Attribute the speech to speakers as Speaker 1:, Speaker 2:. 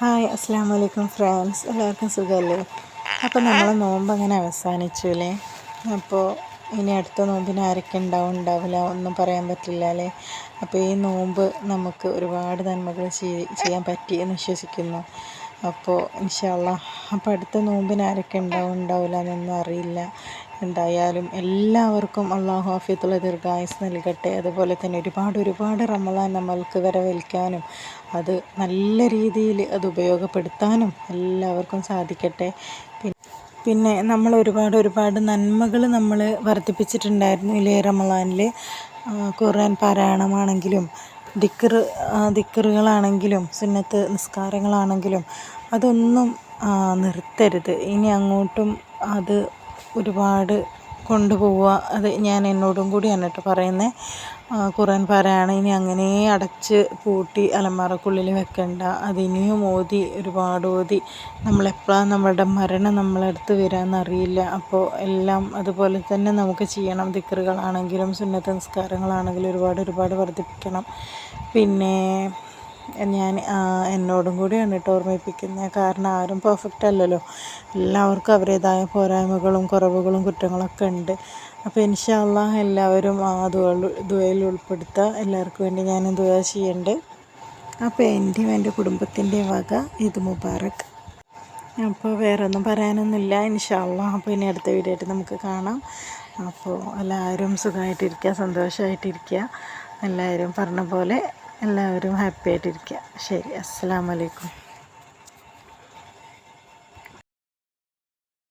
Speaker 1: Hi അസ്സാം വലൈക്കും friends. എല്ലാവർക്കും സുഖമല്ലേ അപ്പോൾ നമ്മൾ നോമ്പ് അങ്ങനെ അവസാനിച്ചു അല്ലേ അപ്പോൾ ഇനി അടുത്ത നോമ്പിന് ആരൊക്കെ ഉണ്ടാവും ഉണ്ടാവില്ല ഒന്നും പറയാൻ പറ്റില്ല അല്ലേ? അപ്പോൾ ഈ നോമ്പ് നമുക്ക് ഒരുപാട് നന്മകൾ ചെയ്യാൻ പറ്റി എന്ന് വിശ്വസിക്കുന്നു. അപ്പോൾ ഇൻഷാല്ല അപ്പോൾ അടുത്ത നോമ്പിന് ആരൊക്കെ ഉണ്ടാവും ഉണ്ടാവില്ല എന്നൊന്നും അറിയില്ല. എന്തായാലും എല്ലാവർക്കും അള്ളാഹു ആഫിയത്തുള്ള ദീർഘായുസ് നൽകട്ടെ. അതുപോലെ തന്നെ ഒരുപാട് ഒരുപാട് റമലാൻ നമ്മൾക്ക് വരവേൽക്കാനും അത് നല്ല രീതിയിൽ അത് ഉപയോഗപ്പെടുത്താനും എല്ലാവർക്കും സാധിക്കട്ടെ. പിന്നെ നമ്മൾ ഒരുപാട് ഒരുപാട് നന്മകൾ നമ്മൾ വർദ്ധിപ്പിച്ചിട്ടുണ്ടായിരുന്നു ഇല്ലേ റമലാനിൽ ഖുർആൻ പാരായണമാണെങ്കിലും ദിക്കർ ദിക്കറുകളാണെങ്കിലും സുന്നത്ത് നിസ്കാരങ്ങളാണെങ്കിലും അതൊന്നും നിർത്തരുത്. ഇനി അങ്ങോട്ടും അത് ഒരുപാട് കൊണ്ടുപോവുക. അത് ഞാൻ എന്നോടും കൂടിയാണ് കേട്ടോ പറയുന്നത് ഖുറാൻ പാരായണം ഇനി അങ്ങനെ അടച്ച് പൂട്ടി അലമാറക്കുള്ളിൽ വെക്കണ്ട. അതിനിയും ഓതി ഒരുപാട് ഓതി. നമ്മളെപ്പോഴാണ് നമ്മളുടെ മരണം നമ്മളടുത്ത് വരാമെന്നറിയില്ല അപ്പോൾ എല്ലാം അതുപോലെ തന്നെ നമുക്ക് ചെയ്യണം. ദിക്കറുകളാണെങ്കിലും സുന്നത്ത് നിസ്കാരങ്ങളാണെങ്കിലും ഒരുപാട് ഒരുപാട് വർദ്ധിപ്പിക്കണം. പിന്നെ ഞാൻ എന്നോടും കൂടിയാണ് കേട്ടോ ഓർമ്മിപ്പിക്കുന്നത് കാരണം ആരും പെർഫെക്റ്റ് അല്ലല്ലോ. എല്ലാവർക്കും അവരുടേതായ പോരായ്മകളും കുറവുകളും കുറ്റങ്ങളൊക്കെ ഉണ്ട്. അപ്പോൾ ഇൻഷാല്ല എല്ലാവരും ആ ദുവയിൽ ഉൾപ്പെടുത്തുക എല്ലാവർക്കും വേണ്ടി ഞാൻ ദുവ ചെയ്യേണ്ടത് അപ്പോൾ എന്റെയും എന്റെ കുടുംബത്തിന്റെ വക ഇത് മുബാറക്. അപ്പോൾ വേറെ ഒന്നും പറയാനൊന്നുമില്ല ഇൻഷാല്ല അപ്പോൾ ഇനി അടുത്ത വീഡിയോ ആയിട്ട് നമുക്ക് കാണാം. അപ്പോൾ എല്ലാവരും സുഖമായിട്ടിരിക്കുക സന്തോഷമായിട്ടിരിക്കുക എല്ലാവരും പറഞ്ഞ പോലെ എല്ലാവരും ഹാപ്പി ആയിട്ടിരിക്കുക. ശരി അസ്സാം വലൈക്കും